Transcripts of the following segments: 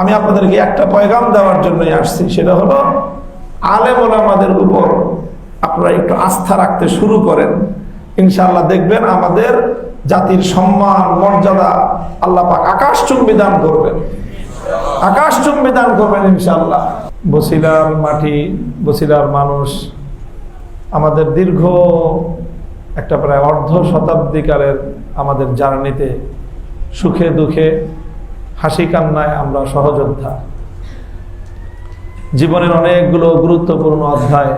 আমি আপনাদেরকে একটা পয়গাম দেওয়ার জন্যই আসছি, সেটা হলো আলেম আমাদের উপর আপনারা একটু আস্থা রাখতে শুরু করেন। ইনশাআল্লাহ দেখবেন আমাদের জাতির সম্মান, মর্যাদা আল্লাহ পাক আকাশ দান করবেন। আকাশ দান করবেন ইনশাআল্লাহ। বসিলার মাটি, বসিলার মানুষ, আমাদের দীর্ঘ একটা প্রায় অর্ধ শতাব্দীকালের আমাদের জার্নিতে সুখে দুঃখে হাসি কান্নায় আমরা সহযোদ্ধা। জীবনের অনেকগুলো গুরুত্বপূর্ণ অধ্যায়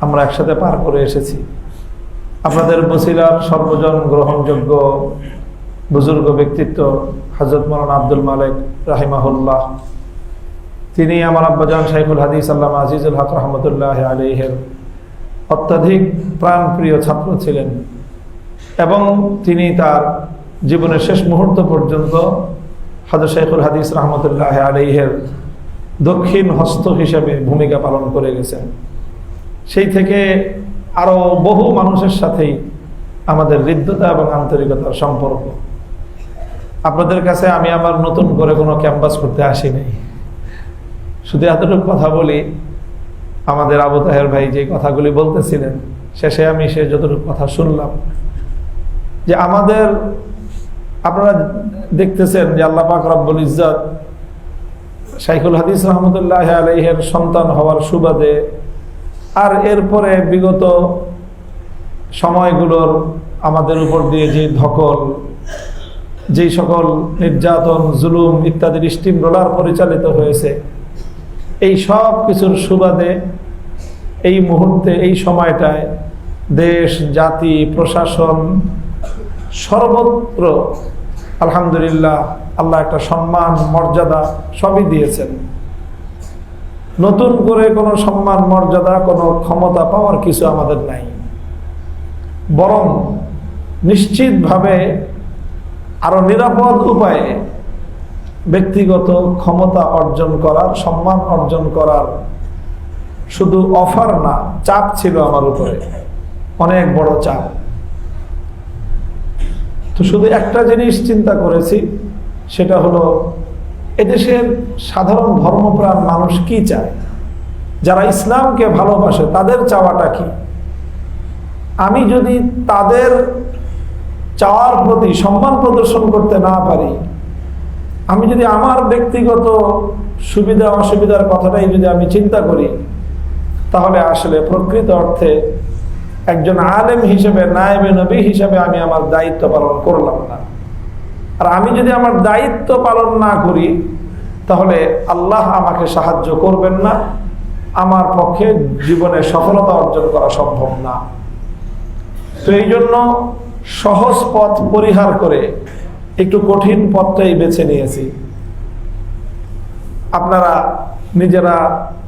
আমরা একসাথে পার করে এসেছি। আপনাদের বসিলার সর্বজন গ্রহণযোগ্য বুজুর্গ ব্যক্তিত্ব হজরত মৌলানা আব্দুল মালিক রাহিমাহুল্লাহ। তিনি আমার আব্বাজান শাইখুল হাদিস আল্লাহ আজিজুল হক রহমতুল্লাহ আলিহের অত্যাধিক প্রাণপ্রিয় ছাত্র ছিলেন এবং তিনি তার জীবনের শেষ মুহূর্ত পর্যন্ত হাজর শাইখুল হাদিস রহমতুল্লাহ আলিহের দক্ষিণ হস্ত হিসেবে ভূমিকা পালন করে গেছেন। সেই থেকে আরও বহু মানুষের সাথেই আমাদের হৃদ্যতা এবং আন্তরিকতার সম্পর্ক। আপনাদের কাছে আমি আমার নতুন করে কোনো ক্যাম্পাস করতে আসিনি শুধু এতটুকু কথা বলি, আমাদের আবু তাহের ভাই যে কথাগুলি বলতেছিলেন, শেষে আমি সে যতটুকু কথা শুনলাম যে আমাদের আপনারা দেখতেছেন যে আল্লাহ পাক রব্বুল শাইখুল হাদিস রহমতুল্লাহ আলহের সন্তান হওয়ার সুবাদে আর এরপরে বিগত সময়গুলোর আমাদের উপর দিয়ে যে ধকল যেই সকল নির্যাতন, জুলুম ইত্যাদির স্টিম রোলার পরিচালিত হয়েছে, এই সব কিছুর সুবাদে এই মুহূর্তে, এই সময়টায় দেশ, জাতি, প্রশাসন সর্বত্র, আলহামদুলিল্লাহ, আল্লাহ একটা সম্মান, মর্যাদা সবই দিয়েছেন। নতুন করে কোনো সম্মান, মর্যাদা, কোনো ক্ষমতা পাওয়ার কিছু আমাদের নাই। বরং নিশ্চিতভাবে আরও নিরাপদ উপায়ে ব্যক্তিগত ক্ষমতা অর্জন করার, সম্মান অর্জন করার শুধু অফার না, চাপ ছিল আমার উপরে। অনেক বড় চাপ। তো শুধু একটা জিনিস চিন্তা করেছি, সেটা হলো এদেশের সাধারণ ধর্মপ্রাণ মানুষ কি চায়? যারা ইসলামকে ভালোবাসে, তাদের চাওয়াটা কি? আমি যদি তাদের চাওয়ার প্রতি সম্মান প্রদর্শন করতে না পারি, আমি যদি আমার ব্যক্তিগত সুবিধা অসুবিধার কথাটাই যদি আমি চিন্তা করি, তাহলে আসলে প্রকৃত অর্থে একজন আলেম হিসেবে, নায়েবে নবী হিসেবে আমি আমার দায়িত্ব পালন করলাম না। আর আমি যদি আমার দায়িত্ব পালন না করি, তাহলে আল্লাহ আমাকে সাহায্য করবেন না। আমার পক্ষে জীবনে সফলতা অর্জন করা সম্ভব না। তো এই জন্য সহজ পথ পরিহার করে একটু কঠিন পথটাই বেছে নিয়েছি। আপনারা নিজেরা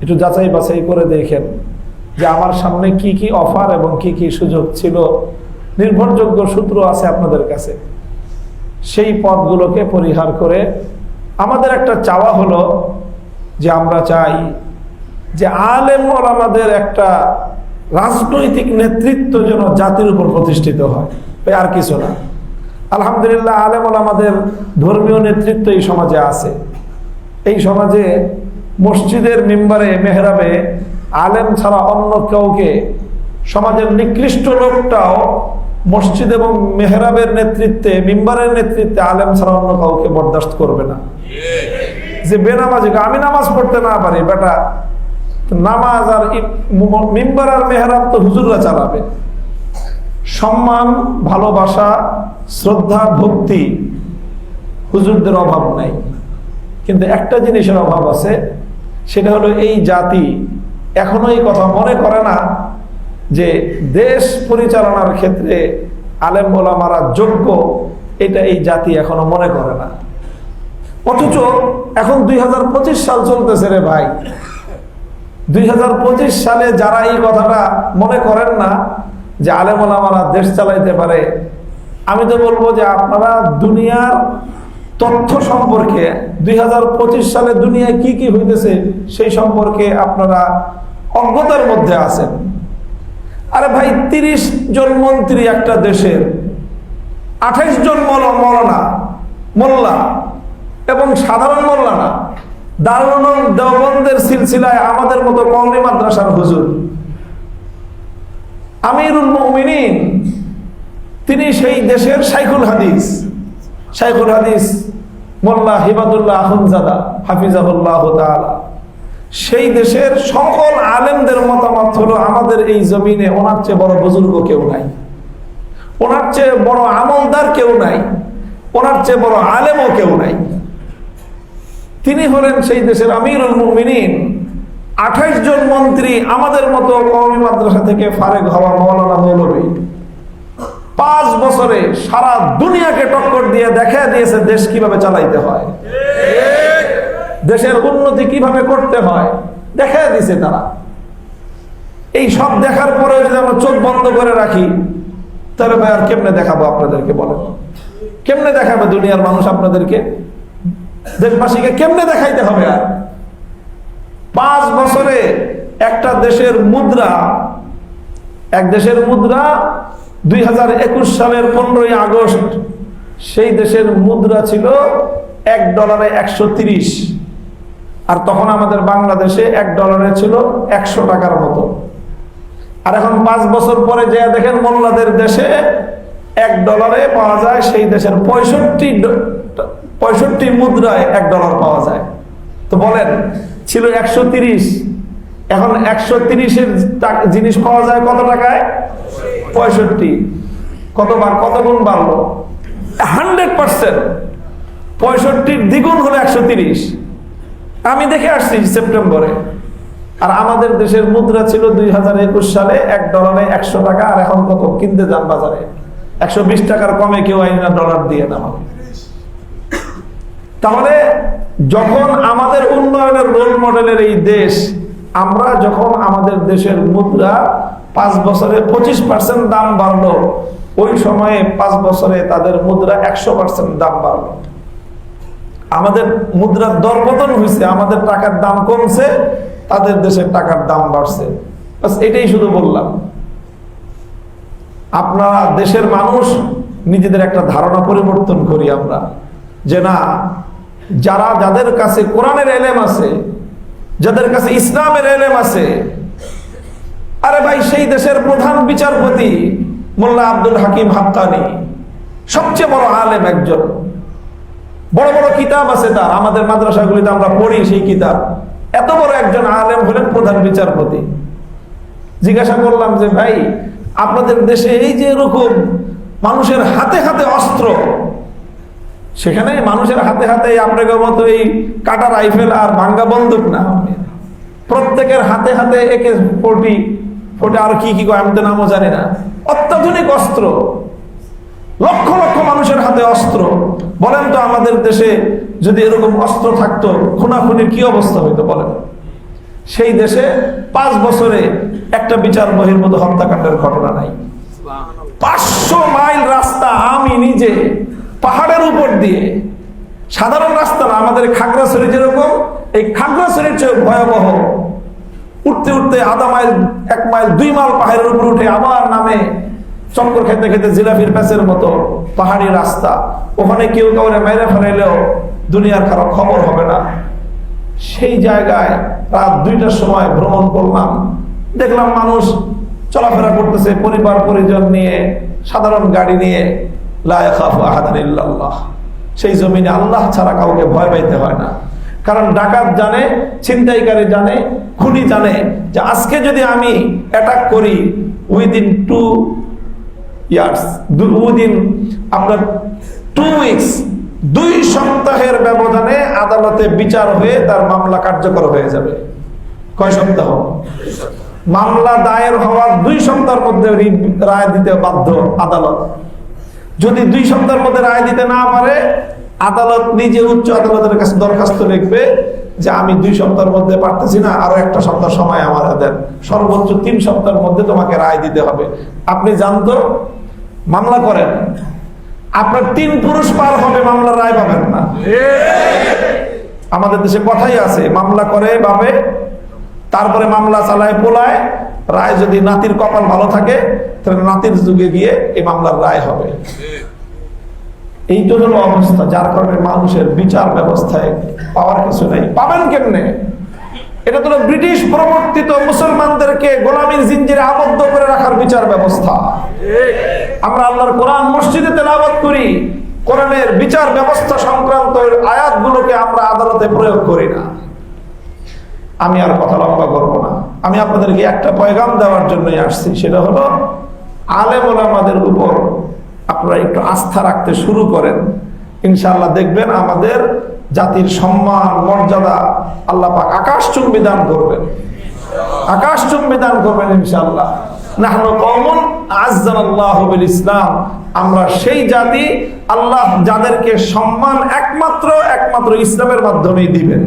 একটু যাচাই বাছাই করে দেখেন। যে আমার সামনে কি কি অফার এবং কি কি সুযোগ ছিল? নির্ভরযোগ্য সূত্র আছে আপনাদের কাছে। সেই পদগুলোকে পরিহার করে আমাদের একটা চাওয়া হলো যে আমরা চাই যে আলেম আমাদের একটা রাজনৈতিক নেতৃত্ব যেন জাতির উপর প্রতিষ্ঠিত হয়। আর কিছু না। আলহামদুলিল্লাহ আলেম আমাদের ধর্মীয় নেতৃত্ব এই সমাজে আছে। এই সমাজে মসজিদের মেম্বারে, মেহরাবে আলেম ছাড়া অন্য কাউকে সমাজের নিকৃষ্ট লোকটাও মসজিদ এবং মেহরাবের নেতৃত্বে, মিম্বারের নেতৃত্বে আলেম ছাড়া অন্য কাউকে বরদাস্ত করবে না। যে বেনামাজি আমি নামাজ পড়তে না পারি, বেটা, নামাজ আর মিম্বার আর মেহরাব তো হুজুররা চালাবে। সম্মান, ভালোবাসা, শ্রদ্ধা, ভক্তি হুজুরদের অভাব নাই। কিন্তু একটা জিনিসের অভাব আছে, সেটা হলো এই জাতি এখনও এই কথা মনে করে না যে দেশ পরিচালনার ক্ষেত্রে আলেম ওলামারা যোগ্য, এটা এই জাতি এখনও মনে করে না। অথচ এখন দুই হাজার পঁচিশ সাল চলতেছে রে ভাই। দুই হাজার পঁচিশ সালে যারা এই কথাটা মনে করেন না যে আলেম ওলামারা দেশ চালাইতে পারে, আমি তো বলব যে আপনারা দুনিয়ার তথ্য সম্পর্কে দুই হাজার পঁচিশ সালে দুনিয়ায় কি কি হইতেছে সেই সম্পর্কে আপনারা অজ্ঞতার মধ্যে আছেন। আরে ভাই, তিরিশ জন মন্ত্রী একটা দেশের, আঠাইশ জন মৌলানা, মোল্লা, এবং সাধারণ মোল্লা না দেওবন্দের সিলসিলায় আমাদের মতো কওমি মাদ্রাসার হুজুর। আমিরুল মুমিনিন, তিনি সেই দেশের শাইখুল হাদিস শাইখুল হাদিস মোল্লা হিবাদুল্লাহ আহমজাদা, হাফিজাহুল্লাহ তাআলা। সেই দেশের সকল আলেমদের মতামত হলো, আমাদের এই জমিনে ওনার চেয়ে বড় বুজুর্গ কেউ নাই। ওনার চেয়ে বড় আমলদার কেউ নাই। ওনার চেয়ে বড় আলেমও কেউ নাই। তিনি হলেন সেই দেশের আমিরুল মুমিনিন। আঠাইশ জন মন্ত্রী আমাদের মতো কমি মাদ্রাসা থেকে ফারেক হওয়া মৌলানা মৌলবী। পাঁচ বছরে সারা দুনিয়াকে টক্কর দিয়ে দেখা দিয়েছে দেশ কীভাবে চালাইতে হয়। দেশের উন্নতি কীভাবে করতে হয় দেখা দিয়েছে তারা। এই সব দেখার পরে যদি আমরা চোখ বন্ধ করে রাখি, তাহলে ভাই আর কেমনে দেখাবো আপনাদেরকে বলেন? কেমনে দেখাবে দুনিয়ার মানুষ আপনাদেরকে? দেশবাসীকে কেমনে দেখাইতে হবে আর? পাঁচ বছরে একটা দেশের মুদ্রা, এক দেশের মুদ্রা দুই হাজার একুশ সালের পনেরোই আগস্ট, সেই দেশের মুদ্রা ছিল এক ডলারে একশো তিরিশ। আর তখন আমাদের বাংলাদেশে এক ডলারে ছিল একশো টাকার মতো। আর এখন পাঁচ বছর পরে যে দেখেন মোল্লাদের দেশে এক ডলারে পাওয়া যায়, সেই দেশের পঁয়ষট্টি পঁয়ষট্টি মুদ্রায় এক ডলার পাওয়া যায়। তো বলেন, ছিল একশো তিরিশ। এখন একশো তিরিশের জিনিস পাওয়া যায় কত টাকায়? পঁয়ষট্টি। কতবার? কত গুণ বাড়লো? Hundred percent. পঁয়ষট্টির দ্বিগুণ হলো একশো তিরিশ। আমি দেখে আসছি সেপ্টেম্বরে। আর আমাদের দেশের মুদ্রা ছিল দুই হাজার একুশ সালে এক ডলারে একশো টাকা, আর এখন কত? কিনতে যান বাজারে। একশো বিশ টাকার কমে কেউ আইনা ডলার দিয়ে না তাহলে যখন আমাদের উন্নয়নের রোল মডেলের এই দেশ, আমরা যখন আমাদের দেশের মুদ্রা পাঁচ বছরে পঁচিশ পার্সেন্ট দাম বাড়লো, ওই সময়ে পাঁচ বছরে তাদের মুদ্রা একশো পার্সেন্ট দাম বাড়লো। আমাদের মুদ্রার দর দরপতন হয়েছে আমাদের টাকার দাম কমছে, তাদের দেশের টাকার দাম বাড়ছে। এটাই শুধু বললাম। আপনারা দেশের মানুষ, নিজেদের একটা ধারণা পরিবর্তন করি আমরা, যে না, যারা যাদের কাছে কোরআনের এলেম আছে, যাদের কাছে ইসলামের এলেম আছে, আরে ভাই, সেই দেশের প্রধান বিচারপতি মোল্লা আব্দুল হাকিম হাক্কানি, সবচেয়ে বড় আলেম একজন। বড় বড় কিতাব আছে তার। আমাদের মাদ্রাসাগুলিতে আমরা পড়ি সেই কিতাব। এত বড় একজন আলেম হলেন প্রধান বিচারপতি। জিজ্ঞাসা করলাম যে, ভাই, আপনাদের দেশে এই যে এরকম মানুষের হাতে হাতে অস্ত্র, সেখানে মানুষের হাতে হাতে আপনাদের মতো এই কাটা রাইফেল আর ভাঙ্গা বন্দুক না? প্রত্যেকের হাতে হাতে একে ফোর্টি ফোর্টি আর কি কি আমি তো নামও জানি না। অত্যাধুনিক অস্ত্র। লক্ষ লক্ষ মানুষের হাতে অস্ত্র। বলেন তো আমাদের দেশে যদি এরকম অস্ত্র থাকতো, খুনাখুনির কি অবস্থা হইতো বলেন? সেই দেশে পাঁচ বছরে একটা বিচার বহির্ভূত হত্যাকাণ্ডের ঘটনা নাই। পাঁচশো মাইল রাস্তা আমি নিজে পাহাড়ের উপর দিয়ে, সাধারণ রাস্তা না, আমাদের খাগড়াছড়ি যেরকম, এই খাগড়াছড়ির চেয়ে ভয়াবহ। উঠতে উঠতে আধা মাইল, এক মাইল, দুই মাইল পাহাড়ের উপর উঠে আবার নামে চক্কর খেতে খেতে জিলাফির প্যাচের মতো পাহাড়ি রাস্তা। ওখানে কেউ কাউরে মেরে ফেলাইলেও দুনিয়ার কারও খবর হবে না। সেই জায়গায় রাত দুইটার সময় ভ্রমণ করলাম। দেখলাম মানুষ চলাফেরা করতেছে, পরিবার, পরিজন নিয়ে, সাধারণ গাড়ি নিয়ে। সেই জমিনে আল্লাহ ছাড়া কাউকে ভয় পাইতে হয় না। কারণ ডাকাত জানে, ছিনতাইকারী জানে, খুনি জানে যে আজকে যদি আমি অ্যাটাক করি উইদিন টু ইয়ার্স উইদিন আপনার টু উইকস দুই সপ্তাহের ব্যবধানে আদালতে বিচার হয়ে তার মামলা কার্যকর হয়ে যাবে। কয় সপ্তাহ? মামলা দায়ের হওয়ার দুই সপ্তাহের মধ্যে রায় দিতে বাধ্য আদালত। যদি দুই সপ্তাহের মধ্যে রায় দিতে না পারে, আদালত নিজে উচ্চ আদালতের কাছে দরখাস্ত লিখবে যে আমি দুই সপ্তাহের মধ্যে পারতেছি না, আরও একটা সপ্তাহ সময় আমার দেন। সর্বোচ্চ তিন সপ্তাহের মধ্যে তোমাকে রায় দিতে হবে। আপনি জানতো মামলা করেন। আপনার তিন পুরুষ পার হবে মামলার রায় পাবেন না। আমাদের দেশে কথাই আছে, মামলা করে ভাবে, তারপরে মামলা চালায়, পোলায়। রায় যদি নাতির কপাল ভালো থাকে, তাহলে নাতির যুগে গিয়ে এই মামলার রায় হবে। এই তো হলো অবস্থা, যার কারণে মানুষের বিচার ব্যবস্থায় পাওয়ার কিছু নেই। পাবেন কেমনে? এটা তো ব্রিটিশ প্রবর্তিত মুসলমানদেরকে গোলামীর জিঞ্জিরে আবদ্ধ করে রাখার বিচার ব্যবস্থা। আমরা আল্লাহর কোরআন মসজিদে তেলাওয়াত করি, কোরআনের বিচার ব্যবস্থা সংক্রান্ত আয়াতগুলোকে আমরা আদালতে প্রয়োগ করি না। আমি আর কথা লম্বা করব না। আমি আপনাদেরকে একটা পয়গাম দেওয়ার জন্যই আসছি, সেটা হলো আলেম আমাদের উপর আপনারা একটু আস্থা রাখতে শুরু করেন। ইনশাল্লাহ দেখবেন আমাদের জাতির সম্মান, মর্যাদা আল্লাহ পাক আকাশ চুম্বি দান করবেন। আকাশ চুম্বি দান করবেন ইনশাল্লাহ ইসলাম আমরা সেই জাতি আল্লাহ যাদেরকে সম্মান একমাত্র একমাত্র ইসলামের মাধ্যমেই দিবেন।